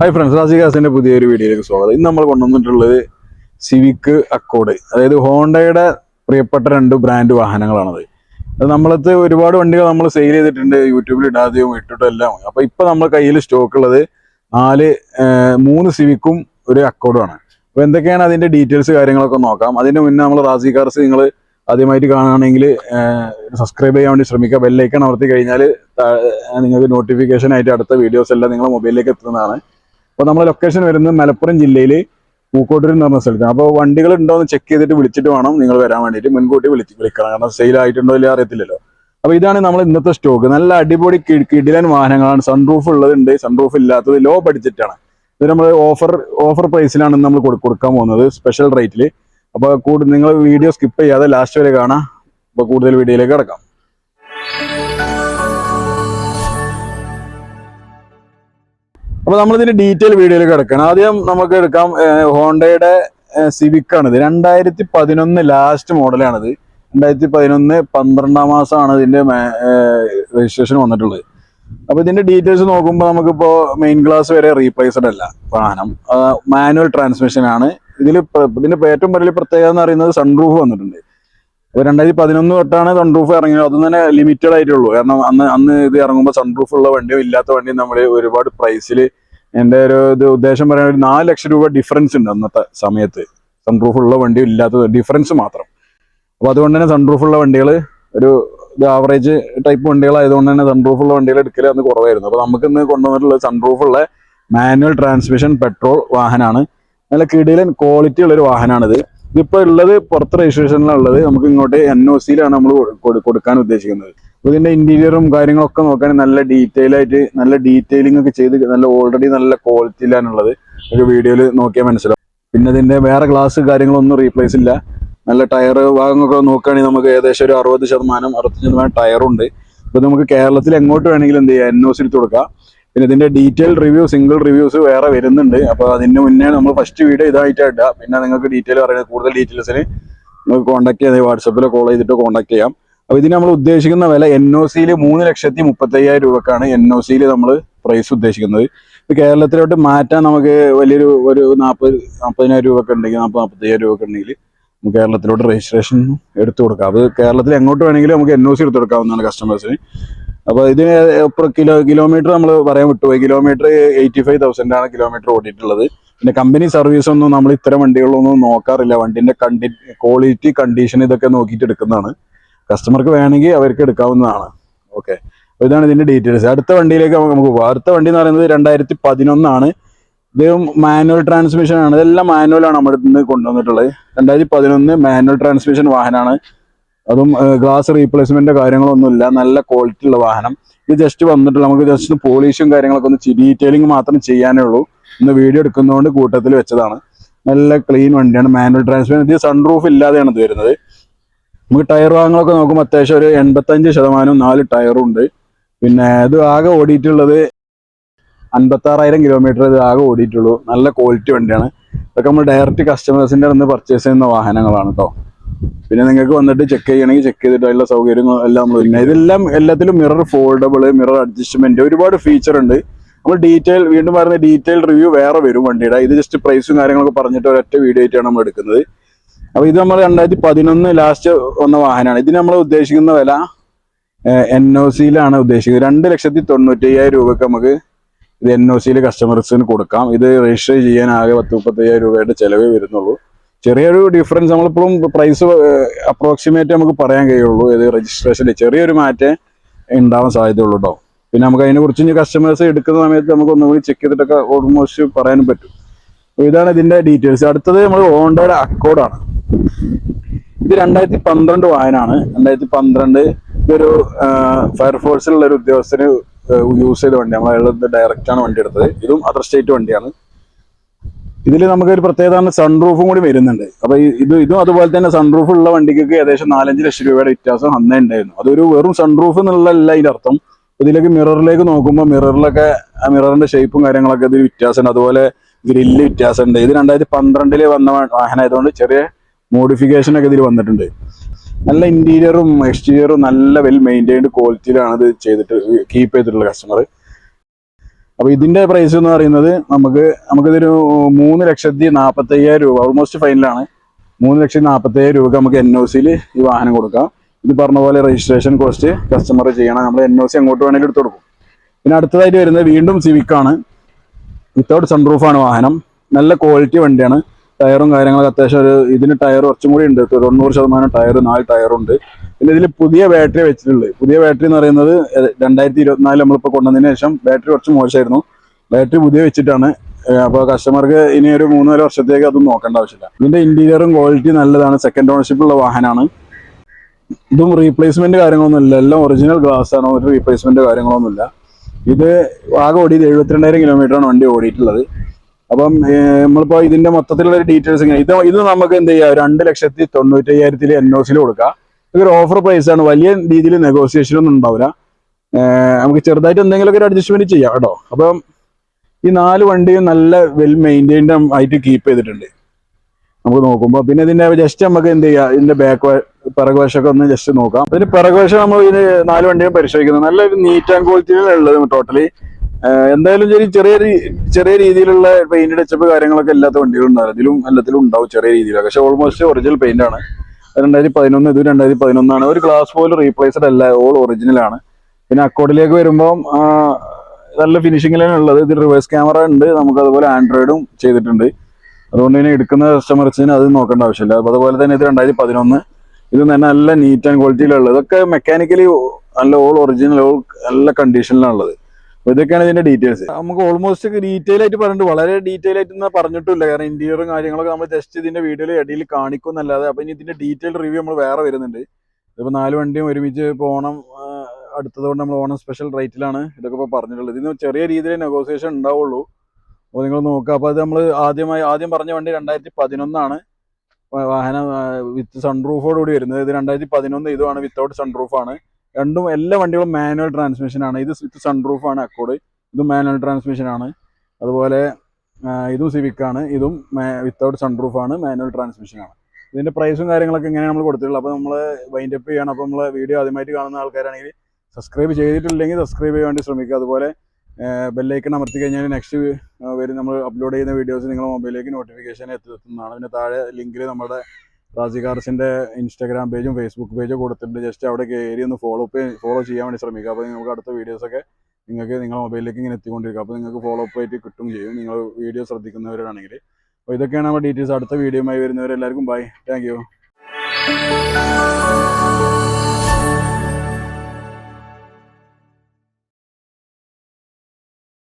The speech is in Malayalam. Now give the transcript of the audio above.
ഹായ് ഫ്രണ്ട്സ് രാജികാസിന്റെ പുതിയൊരു വീഡിയോയിലേക്ക് സ്വാഗതം. ഇന്ന് നമ്മൾ കൊണ്ടുവന്നിട്ടുള്ളത് സിവിക്ക് അക്കോഡ് അതായത് ഹോണ്ടയുടെ പ്രിയപ്പെട്ട രണ്ട് ബ്രാൻഡ് വാഹനങ്ങളാണത്. അത് നമ്മളത്തെ ഒരുപാട് വണ്ടികൾ നമ്മൾ സെയിൽ ചെയ്തിട്ടുണ്ട് യൂട്യൂബിൽ ഇടാതെയും ഇട്ടിട്ടും എല്ലാം അപ്പൊ ഇപ്പൊ നമ്മൾ കയ്യിൽ സ്റ്റോക്ക് ഉള്ളത് നാല് മൂന്ന് സിവിക്കും ഒരു അക്കോഡുമാണ് അപ്പൊ എന്തൊക്കെയാണ് അതിന്റെ ഡീറ്റെയിൽസ് കാര്യങ്ങളൊക്കെ നോക്കാം. അതിന് മുന്നേ നമ്മൾ റാസി കാർസ് നിങ്ങൾ ആദ്യമായിട്ട് കാണുകയാണെങ്കിൽ സബ്സ്ക്രൈബ് ചെയ്യാൻ വേണ്ടി ശ്രമിക്കുക. ബെല്ലൈക്കൺ അമർത്തി കഴിഞ്ഞാൽ നിങ്ങൾക്ക് നോട്ടിഫിക്കേഷൻ ആയിട്ട് അടുത്ത വീഡിയോസ് എല്ലാം നിങ്ങളുടെ മൊബൈലിലേക്ക് എത്തുന്നതാണ്. അപ്പോൾ നമ്മുടെ ലൊക്കേഷൻ വരുന്നത് മലപ്പുറം ജില്ലയിൽ പൂക്കോട്ടൂർ എന്ന് പറഞ്ഞ സ്ഥലത്താണ് അപ്പോൾ വണ്ടികൾ ഉണ്ടോ എന്ന് ചെക്ക് ചെയ്തിട്ട് വിളിച്ചിട്ട് വേണം നിങ്ങൾ വരാൻ വേണ്ടിയിട്ട്. മുൻകൂട്ടി വിളിച്ച് വിളിക്കണം. കാരണം സെയിൽ ആയിട്ടുണ്ടോ ഇല്ല അറിയത്തില്ലല്ലോ. അപ്പോൾ ഇതാണ് നമ്മൾ ഇന്നത്തെ സ്റ്റോക്ക് നല്ല അടിപൊളി കിടിലൻ വാഹനങ്ങളാണ്. സൺറൂഫ് ഉള്ളതുണ്ട്. സൺറൂഫ് ഇല്ലാത്തത് ലോ ബഡ്ജറ്റാണ് ഇത് നമ്മൾ ഓഫർ ഓഫർ പ്രൈസിലാണ് നമ്മൾ കൊടുക്കാൻ പോകുന്നത്. സ്പെഷ്യൽ റേറ്റിൽ അപ്പോൾ കൂടുതൽ നിങ്ങൾ വീഡിയോ സ്കിപ്പ് ചെയ്യാതെ ലാസ്റ്റ് വരെ കാണാം. അപ്പോൾ കൂടുതൽ വീഡിയോയിലേക്ക് കിടക്കാം. അപ്പൊ നമ്മൾ ഇതിന്റെ ഡീറ്റെയിൽ വീഡിയോയിലേക്ക് കിടക്കണം ആദ്യം നമുക്ക് എടുക്കാം ഹോണ്ടയുടെ സിവിക് ഇത് രണ്ടായിരത്തി പതിനൊന്ന് ലാസ്റ്റ് മോഡലാണിത്. രണ്ടായിരത്തി പതിനൊന്ന് പന്ത്രണ്ടാം മാസമാണ് ഇതിന്റെ രജിസ്ട്രേഷൻ വന്നിട്ടുള്ളത്. അപ്പൊ ഇതിന്റെ ഡീറ്റെയിൽസ് നോക്കുമ്പോൾ നമുക്കിപ്പോ മെയിൻ ഗ്ലാസ് വരെ റീപ്ലേസ്ഡ് അല്ല വാഹനം. മാനുവൽ ട്രാൻസ്മിഷൻ ആണ്. ഇതിൽ ഇതിന്റെ ഏറ്റവും വലിയ പ്രത്യേകത എന്ന് പറയുന്നത് സൺറൂഫ് വന്നിട്ടുണ്ട്. രണ്ടായിരത്തി പതിനൊന്ന് തൊട്ടാണ് സൺറൂഫ് ഇറങ്ങിയത്. അതും തന്നെ ലിമിറ്റഡ് ആയിട്ടുള്ളൂ. കാരണം അന്ന് അന്ന് ഇത് ഇറങ്ങുമ്പോൾ സൺറൂഫ് ഉള്ള വണ്ടിയോ ഇല്ലാത്ത വണ്ടിയും നമ്മൾ ഒരുപാട് പ്രൈസിൽ എന്റെ ഒരു ഇത് ഉദ്ദേശം പറയാൻ ഒരു നാല് ലക്ഷം രൂപ ഡിഫറൻസ് ഉണ്ട് അന്നത്തെ സമയത്ത്. സൺറൂഫ് ഉള്ള വണ്ടിയോ ഇല്ലാത്തത് ഡിഫറൻസ് മാത്രം. അപ്പോൾ അതുകൊണ്ട് തന്നെ സൺറൂഫ് ഉള്ള വണ്ടികൾ ഒരു ഇത് ആവറേജ് ടൈപ്പ് വണ്ടികളായതുകൊണ്ട് തന്നെ സൺറൂഫ് ഉള്ള വണ്ടികൾ എടുക്കൽ അന്ന് കുറവായിരുന്നു. അപ്പോൾ നമുക്ക് ഇന്ന് കൊണ്ടുവന്നിട്ടുള്ള സൺറൂഫ് ഉള്ള മാനുവൽ ട്രാൻസ്മിഷൻ പെട്രോൾ വാഹനമാണ് നല്ല കിടിലൻ ക്വാളിറ്റി ഉള്ളൊരു വാഹനമാണിത് ഇതിപ്പോ ഉള്ളത് പുറത്ത് രജിസ്ട്രേഷനിലാണ് ഉള്ളത് നമുക്ക് ഇങ്ങോട്ട് എൻ ഒ സിയിലാണ് നമ്മൾ കൊടുക്കാൻ ഉദ്ദേശിക്കുന്നത്. അപ്പൊ ഇതിന്റെ ഇന്റീരിയറും കാര്യങ്ങളൊക്കെ നോക്കാൻ നല്ല ഡീറ്റെയിൽ ആയിട്ട് നല്ല ഡീറ്റെയിലിംഗ് ഒക്കെ ചെയ്ത് നല്ല ഓൾറെഡി നല്ല ക്വാളിറ്റിയിലാണുള്ളത് ഒരു വീഡിയോയിൽ നോക്കിയാൽ മനസ്സിലാവും. പിന്നെ ഇതിന്റെ വേറെ ഗ്ലാസ് കാര്യങ്ങളൊന്നും റീപ്ലേസ് ഇല്ല. നല്ല ടയർ ഭാഗങ്ങളൊക്കെ നോക്കുകയാണെങ്കിൽ നമുക്ക് ഏകദേശം ഒരു അറുപത് ശതമാനം അറുപത്തഞ്ച് ശതമാനം ടയറുണ്ട് അപ്പൊ നമുക്ക് കേരളത്തിൽ എങ്ങോട്ട് വേണമെങ്കിലും എന്ത് ചെയ്യാം? എൻ ഒ സിയിൽ കൊടുക്കാം. പിന്നെ ഇതിന്റെ ഡീറ്റെയിൽ റിവ്യൂ സിംഗിൾ റിവ്യൂസ് വേറെ വരുന്നുണ്ട്. അപ്പൊ അതിന് മുന്നേ നമ്മൾ ഫസ്റ്റ് വീഡിയോ ഇതായിട്ടാണ് ഇടുക പിന്നെ നിങ്ങൾക്ക് ഡീറ്റെയിൽ പറയുന്നത് കൂടുതൽ ഡീറ്റെയിൽസിന് നിങ്ങൾക്ക് കോൺടാക്ട് ചെയ്ത് വാട്സപ്പിൽ കോൾ ചെയ്തിട്ട് കോൺടാക്ട് ചെയ്യാം. അപ്പൊ ഇതിന് നമ്മൾ ഉദ്ദേശിക്കുന്ന വില എൻ ഒ സിയിൽ മൂന്ന് ലക്ഷത്തി മുപ്പത്തി അയ്യായിരം രൂപക്കാണ് എൻ ഒ സിയിൽ നമ്മൾ പ്രൈസ് ഉദ്ദേശിക്കുന്നത്. ഇപ്പൊ കേരളത്തിലോട്ട് മാറ്റാൻ നമുക്ക് വലിയൊരു ഒരു നാൽപ്പത് നാൽപ്പതിനായിരം രൂപ ഒക്കെ ഉണ്ടെങ്കിൽ നാൽപ്പത് നാൽപ്പത്തയ്യായിരം രൂപ ഒക്കെ ഉണ്ടെങ്കിൽ നമുക്ക് കേരളത്തിലോട്ട് രജിസ്ട്രേഷൻ എടുത്തു കൊടുക്കാം. അത് കേരളത്തിൽ എങ്ങോട്ട് വേണമെങ്കിലും നമുക്ക് എൻ ഒ സി എടുത്തു കൊടുക്കാവുന്നതാണ് കസ്റ്റമേഴ്സിന് അപ്പൊ ഇതിന് കിലോ കിലോമീറ്റർ നമ്മൾ പറയാൻ വിട്ടുപോയി കിലോമീറ്റർ എയ്റ്റി ഫൈവ് തൗസൻഡ് ആണ് കിലോമീറ്റർ ഓടിയിട്ടുള്ളത്. പിന്നെ കമ്പനി സർവീസ് ഒന്നും നമ്മൾ ഇത്തരം വണ്ടികളൊന്നും നോക്കാറില്ല. വണ്ടിന്റെ കണ്ടി ക്വാളിറ്റി കണ്ടീഷൻ ഇതൊക്കെ നോക്കിയിട്ട് എടുക്കുന്നതാണ്. കസ്റ്റമർക്ക് വേണമെങ്കിൽ അവർക്ക് എടുക്കാവുന്നതാണ്. ഓക്കെ അപ്പൊ ഇതാണ് ഇതിന്റെ ഡീറ്റെയിൽസ് അടുത്ത വണ്ടിയിലേക്ക് നമുക്ക് പോകാം അടുത്ത വണ്ടി എന്ന് പറയുന്നത് രണ്ടായിരത്തി പതിനൊന്നാണ് ഇത് മാനുവൽ ട്രാൻസ്മിഷൻ ആണ്. ഇതെല്ലാം ആണ് നമ്മുടെ ഇന്ന് കൊണ്ടുവന്നിട്ടുള്ളത്. രണ്ടായിരത്തി പതിനൊന്ന് മാനുവൽ ട്രാൻസ്മിഷൻ വാഹനമാണ്. അതും ഗ്ലാസ് റീപ്ലേസ്മെന്റ് കാര്യങ്ങളൊന്നുമില്ല. നല്ല ക്വാളിറ്റി ഉള്ള വാഹനം. ഇത് ജസ്റ്റ് വന്നിട്ടുള്ള നമുക്ക് ജസ്റ്റ് പോളിഷും കാര്യങ്ങളൊക്കെ ഒന്ന് ഡീറ്റെയിലിംഗ് മാത്രം ചെയ്യാനേ ഉള്ളൂ. ഇന്ന് വീഡിയോ എടുക്കുന്നതുകൊണ്ട് കൂട്ടത്തിൽ വെച്ചതാണ്. നല്ല ക്ലീൻ വണ്ടിയാണ്. മാനുവൽ ട്രാൻസ്മിഷൻ ഇത് സൺറൂഫ് ഇല്ലാതെയാണ് ഇത് വരുന്നത്. നമുക്ക് ടയർ ഭാഗങ്ങളൊക്കെ നോക്കുമ്പോൾ അത്യാവശ്യം ഒരു എൺപത്തഞ്ച് ശതമാനവും നാല് ടയറും ഉണ്ട്. പിന്നെ ഇത് ആകെ ഓടിയിട്ടുള്ളത് അൻപത്താറായിരം കിലോമീറ്റർ ഇത് ആകെ ഓടിയിട്ടുള്ളൂ. നല്ല ക്വാളിറ്റി വണ്ടിയാണ്. ഇതൊക്കെ നമ്മൾ ഡയറക്റ്റ് കസ്റ്റമേഴ്സിന്റെ അടുത്ത് പർച്ചേസ് ചെയ്യുന്ന വാഹനങ്ങളാണ് കേട്ടോ പിന്നെ നിങ്ങൾക്ക് വന്നിട്ട് ചെക്ക് ചെയ്യണമെങ്കിൽ ചെക്ക് ചെയ്തിട്ടുള്ള സൗകര്യങ്ങൾ എല്ലാം നമ്മൾ പിന്നെ ഇതെല്ലാം എല്ലാത്തിലും മിറർ ഫോൾഡബിൾ മിറർ അഡ്ജസ്റ്റ്മെന്റ് ഒരുപാട് ഫീച്ചർ ഉണ്ട്. നമ്മൾ ഡീറ്റെയിൽ വീണ്ടും പറയുന്ന ഡീറ്റെയിൽ റിവ്യൂ വേറെ വരും വണ്ടിയുടെ. ഇത് ജസ്റ്റ് പ്രൈസും കാര്യങ്ങളൊക്കെ പറഞ്ഞിട്ട് ഒരൊറ്റ വീഡിയോ ആയിട്ടാണ് നമ്മൾ എടുക്കുന്നത്. അപ്പൊ ഇത് നമ്മൾ രണ്ടായിരത്തി പതിനൊന്ന് ലാസ്റ്റ് വന്ന വാഹനമാണ്. ഇതിന് നമ്മൾ ഉദ്ദേശിക്കുന്ന വില എൻ ഒ സിയിലാണ് ഉദ്ദേശിക്കുന്നത്. രണ്ട് ലക്ഷത്തി തൊണ്ണൂറ്റി അയ്യായിരം രൂപക്ക് നമുക്ക് ഇത് എൻ ഒ സിയിൽ കസ്റ്റമേഴ്സിന് കൊടുക്കാം. ഇത് രജിസ്റ്റർ ചെയ്യാൻ ആകെ പത്ത് മുപ്പത്തി അയ്യായിരം രൂപയുടെ ചെലവേ വരുന്നുള്ളൂ. ചെറിയൊരു ഡിഫറൻസ് നമ്മളിപ്പോഴും പ്രൈസ് അപ്രോക്സിമേറ്റ് നമുക്ക് പറയാൻ കഴിയുള്ളൂ. ഇത് രജിസ്ട്രേഷനിൽ ചെറിയൊരു മാറ്റേ ഉണ്ടാവാൻ സാധ്യതയുള്ളൂ കേട്ടോ പിന്നെ നമുക്ക് അതിനെ കുറിച്ച് ഇനി കസ്റ്റമേഴ്സ് എടുക്കുന്ന സമയത്ത് നമുക്ക് ഒന്നുകൂടി ചെക്ക് ചെയ്തിട്ടൊക്കെ ഓൾമോസ്റ്റ് പറയാനും പറ്റും. ഇതാണ് ഇതിന്റെ ഡീറ്റെയിൽസ് അടുത്തത് നമ്മൾ ഹോണ്ടയുടെ അക്കോഡാണ് ഇത് രണ്ടായിരത്തി പന്ത്രണ്ട് വായനാണ് രണ്ടായിരത്തി പന്ത്രണ്ട് ഇതൊരു ഫയർഫോഴ്സിലുള്ള ഒരു ഉദ്യോഗസ്ഥന് യൂസ് ചെയ്ത വണ്ടി നമ്മൾ ഡയറക്റ്റാണ് വണ്ടി എടുത്തത്. ഇതും അതർ സ്റ്റേറ്റ് വണ്ടിയാണ്. ഇതിൽ നമുക്ക് ഒരു പ്രത്യേകത സൺറൂഫും കൂടി വരുന്നുണ്ട്. അപ്പൊ ഇത് ഇതും അതുപോലെ തന്നെ സൺറൂഫ് ഉള്ള വണ്ടിക്കൊക്കെ ഏകദേശം നാലഞ്ച് ലക്ഷം രൂപയുടെ വ്യത്യാസം അന്നേ ഉണ്ടായിരുന്നു. അതൊരു വെറും സൺറൂഫ് എന്നുള്ളതല്ല ഇതിന്റെ അർത്ഥം. ഇതിലേക്ക് മിററിലേക്ക് നോക്കുമ്പോൾ മിററിലൊക്കെ ആ മിററിന്റെ ഷേപ്പും കാര്യങ്ങളൊക്കെ ഇതിൽ വ്യത്യാസമുണ്ട്. അതുപോലെ ഗ്രില്ല് വ്യത്യാസമുണ്ട്. ഇത് രണ്ടായിരത്തി പന്ത്രണ്ടിൽ വന്ന വാഹനമായതുകൊണ്ട് ചെറിയ മോഡിഫിക്കേഷൻ ഒക്കെ ഇതിൽ വന്നിട്ടുണ്ട്. നല്ല ഇന്റീരിയറും എക്സ്റ്റീരിയറും നല്ല വെൽ മെയിന്റൈൻഡ് ക്വാളിറ്റിയിലാണ് ഇത് ചെയ്തിട്ട് കീപ്പ് ചെയ്തിട്ടുള്ള കസ്റ്റമർ അപ്പോൾ ഇതിന്റെ പ്രൈസ് എന്ന് പറയുന്നത് നമുക്ക് നമുക്കിതൊരു മൂന്ന് ലക്ഷത്തി നാൽപ്പത്തയ്യായിരം രൂപ ഓൾമോസ്റ്റ് ഫൈനലാണ് മൂന്ന് ലക്ഷത്തി നാൽപ്പത്തി അയ്യായിരം രൂപ നമുക്ക് എൻ ഒ സിയിൽ ഈ വാഹനം കൊടുക്കാം. ഇത് പറഞ്ഞ പോലെ രജിസ്ട്രേഷൻ കോസ്റ്റ് കസ്റ്റമർ ചെയ്യണം. നമ്മൾ എൻ ഒ സി അങ്ങോട്ട് വേണമെങ്കിൽ എടുത്ത് കൊടുക്കും. പിന്നെ അടുത്തതായിട്ട് വരുന്നത് വീണ്ടും സിവിക്കാണ് വിത്തൗട്ട് സൺറൂഫാണ് വാഹനം. നല്ല ക്വാളിറ്റി വണ്ടിയാണ്. ടയറും കാര്യങ്ങളൊക്കെ അത്യാവശ്യം ഒരു ഇതിന് ടയർ കുറച്ചും കൂടി ഉണ്ട്. തൊണ്ണൂറ് ശതമാനം ടയർ നാല് ടയറുണ്ട് പിന്നെ ഇതിൽ പുതിയ ബാറ്ററി വെച്ചിട്ടുള്ളത് പുതിയ ബാറ്ററി എന്ന് പറയുന്നത് രണ്ടായിരത്തി ഇരുപത്തിനാല് നമ്മളിപ്പോൾ കൊണ്ടുവന്നതിന് ശേഷം ബാറ്ററി കുറച്ച് മോശമായിരുന്നു. ബാറ്ററി പുതിയ വെച്ചിട്ടാണ്. അപ്പോൾ കസ്റ്റമർക്ക് ഇനി ഒരു മൂന്ന് വർഷത്തേക്ക് അതും നോക്കേണ്ട ആവശ്യമില്ല. ഇതിന്റെ ഇന്റീരിയറും ക്വാളിറ്റി നല്ലതാണ്. സെക്കൻഡ് ഓണർഷിപ്പ് ഉള്ള വാഹനമാണ് ഇതും റീപ്ലേസ്മെന്റ് കാര്യങ്ങളൊന്നും ഇല്ല എല്ലാം ഒറിജിനൽ ഗ്ലാസ് ആണ്. ഒരു റീപ്ലേസ്മെന്റ് കാര്യങ്ങളൊന്നുമില്ല. ഇത് ആകെ ഓടിയത് എഴുപത്തിരണ്ടായിരം കിലോമീറ്റർ ആണ് വണ്ടി ഓടിയിട്ടുള്ളത്. അപ്പം നമ്മളിപ്പോൾ ഇതിന്റെ മൊത്തത്തിലുള്ള ഡീറ്റെയിൽസ് ഇത് ഇത് നമുക്ക് എന്ത് ചെയ്യാം? രണ്ട് ലക്ഷത്തി തൊണ്ണൂറ്റി അയ്യായിരത്തിൽ എൻ ഒ സിയിൽ കൊടുക്കാം. ഇതൊരു ഓഫർ പ്രൈസ് ആണ്. വലിയ രീതിയിൽ നെഗോസിയേഷൻ ഒന്നും ഉണ്ടാവില്ല. നമുക്ക് ചെറുതായിട്ട് എന്തെങ്കിലുമൊക്കെ ഒരു അഡ്ജസ്റ്റ്മെന്റ് ചെയ്യാം കേട്ടോ. അപ്പം ഈ നാല് വണ്ടിയും നല്ല വെൽ മെയിന്റൈൻഡ് ആയിട്ട് കീപ്പ് ചെയ്തിട്ടുണ്ട്. നമുക്ക് നോക്കുമ്പോൾ പിന്നെ ഇതിന്റെ ജസ്റ്റ് നമുക്ക് എന്ത് ചെയ്യാം? ഇതിന്റെ ബാക്ക് പിറകുവശമൊക്കെ ഒന്ന് ജസ്റ്റ് നോക്കാം. അതിന് പിറകുവശം നമ്മൾ ഇതിന് നാല് വണ്ടിയും പരിശോധിക്കുന്നത് നല്ലൊരു നീറ്റ് ആൻഡ് ക്വാളിറ്റിയിലുള്ളത് ടോട്ടലി എന്തായാലും ചെറിയ ചെറിയ ചെറിയ രീതിയിലുള്ള പെയിന്റ് ടച്ചപ്പ് കാര്യങ്ങളൊക്കെ ഇല്ലാത്ത വണ്ടികളുണ്ടാകും അതിലും എല്ലാത്തിലും ഉണ്ടാവും ചെറിയ രീതിയിലൊക്കെ. പക്ഷെ ഓൾമോസ്റ്റ് ഒറിജിനൽ പെയിന്റ് ആണ്. രണ്ടായിരത്തി പതിനൊന്ന് ഇത് രണ്ടായിരത്തി പതിനൊന്നാണ്. ഒരു ഗ്ലാസ് പോലും റീപ്ലേസ്ഡ് അല്ല ഓൾ ഒറിജിനൽ ആണ്. പിന്നെ അക്കോഡിലേക്ക് വരുമ്പോൾ നല്ല ഫിനിഷിങ്ങിലാണ് ഉള്ളത്. ഇത് റിവേഴ്സ് ക്യാമറ ഉണ്ട്. നമുക്ക് അതുപോലെ ആൻഡ്രോയിഡും ചെയ്തിട്ടുണ്ട്. അതുകൊണ്ട് തന്നെ എടുക്കുന്ന കസ്റ്റമേഴ്സിന് അത് നോക്കേണ്ട ആവശ്യമില്ല. അതുപോലെ തന്നെ ഇത് രണ്ടായിരത്തി പതിനൊന്ന്. ഇത് തന്നെ നല്ല നീറ്റ് ആൻഡ് ക്വാളിറ്റിയിലുള്ളത് ഇതൊക്കെ മെക്കാനിക്കലി നല്ല ഓൾ ഒറിജിനൽ ഓൾ നല്ല കണ്ടീഷനിലാണ് ഉള്ളത്. ഇതൊക്കെയാണ് ഇതിന്റെ ഡീറ്റെയിൽസ് നമുക്ക് ഓൾമോസ്റ്റ് ഡീറ്റെയിൽ ആയിട്ട് പറഞ്ഞിട്ട് വളരെ ഡീറ്റെയിൽ ആയിട്ട് പറഞ്ഞിട്ടില്ല. കാരണം ഇന്റീരിയറും കാര്യങ്ങളൊക്കെ നമ്മൾ ജസ്റ്റ് ഇതിന്റെ വീഡിയോയിൽ ഇടയിൽ കാണിക്കും എന്നല്ലാതെ അപ്പൊ ഇനി ഇതിന്റെ ഡീറ്റെയിൽ റിവ്യൂ നമ്മൾ വേറെ വരുന്നുണ്ട്. ഇതിപ്പോ നാല് വണ്ടിയും ഒരുമിച്ച് ഓണം കൊണ്ട് അടുത്തതുകൊണ്ട് നമ്മൾ ഓണം സ്പെഷ്യൽ റേറ്റിലാണ് ഇതൊക്കെ ഇപ്പോൾ പറഞ്ഞിട്ടുള്ളത്. ഇതിന് ചെറിയ രീതിയിൽ നെഗോസിയേഷൻ ഉണ്ടാവുള്ളൂ. അപ്പോൾ നിങ്ങൾ നോക്കുക അപ്പോൾ അത് നമ്മൾ ആദ്യമായി ആദ്യം പറഞ്ഞ വണ്ടി രണ്ടായിരത്തി പതിനൊന്നാണ് വാഹനം വിത്ത് സൺറൂഫോട് കൂടി വരുന്നത്. ഇത് രണ്ടായിരത്തി പതിനൊന്ന് ഇതുമാണ് വിത്തൗട്ട് സൺറൂഫാണ് രണ്ടും എല്ലാ വണ്ടികളും മാനുവൽ ട്രാൻസ്മിഷൻ ആണ്. ഇത് വിത്ത് ആണ് അക്കോഡ് ഇത് മാനുവൽ ട്രാൻസ്മിഷൻ ആണ്. അതുപോലെ ഇതും സിവിക് ആണ്. ഇതും വിത്തൗട്ട് ആണ്. മാനുവൽ ട്രാൻസ്മിഷൻ ആണ്. ഇതിന്റെ പ്രൈസും കാര്യങ്ങളൊക്കെ ഇങ്ങനെ നമ്മൾ കൊടുത്തിട്ടുള്ളത്. അപ്പോൾ നമ്മൾ വൈൻഡ് അപ്പ് ചെയ്യണം. അപ്പോൾ നമ്മൾ വീഡിയോ ആദ്യമായിട്ട് കാണുന്ന ആൾക്കാരാണെങ്കിൽ സബ്സ്ക്രൈബ് ചെയ്തിട്ടില്ലെങ്കിൽ സബ്സ്ക്രൈബ് ചെയ്യാൻ വേണ്ടി ശ്രമിക്കുക. അതുപോലെ ബെല്ലൈക്കൺ അമർത്തി കഴിഞ്ഞാൽ നെക്സ്റ്റ് വരും. നമ്മൾ അപ്ലോഡ് ചെയ്യുന്ന വീഡിയോസ് നിങ്ങളുടെ മൊബൈലിലേക്ക് നോട്ടിഫിക്കേഷൻ എത്തുന്നതാണ്. പിന്നെ താഴെ ലിങ്കിൽ നമ്മുടെ റാസി കാർസിന്റെ ഇൻസ്റ്റാഗ്രാം പേജും ഫേസ്ബുക്ക് പേജും കൊടുത്തിട്ടുണ്ട്. ജസ്റ്റ് അവിടെ കയറി ഒന്ന് ഫോളോ അപ്പ് ഫോളോ ചെയ്യാൻ വേണ്ടി ശ്രമിക്കുക. അപ്പോൾ നമുക്ക് അടുത്ത വീഡിയോസൊക്കെ നിങ്ങൾക്ക് നിങ്ങളുടെ മൊബൈലിലേക്ക് ഇങ്ങനെ എത്തിക്കൊണ്ടിരിക്കും. അപ്പോൾ നിങ്ങൾക്ക് ഫോളോ അപ്പ് ആയിട്ട് കിട്ടും ചെയ്യും. നിങ്ങൾ വീഡിയോ ശ്രദ്ധിക്കുന്നവരാണെങ്കിൽ. അപ്പോൾ ഇതൊക്കെയാണ് നമ്മുടെ ഡീറ്റെയിൽസ് അടുത്ത വീഡിയോയുമായി വരുന്നവരെല്ലാവർക്കും ബൈ താങ്ക് യു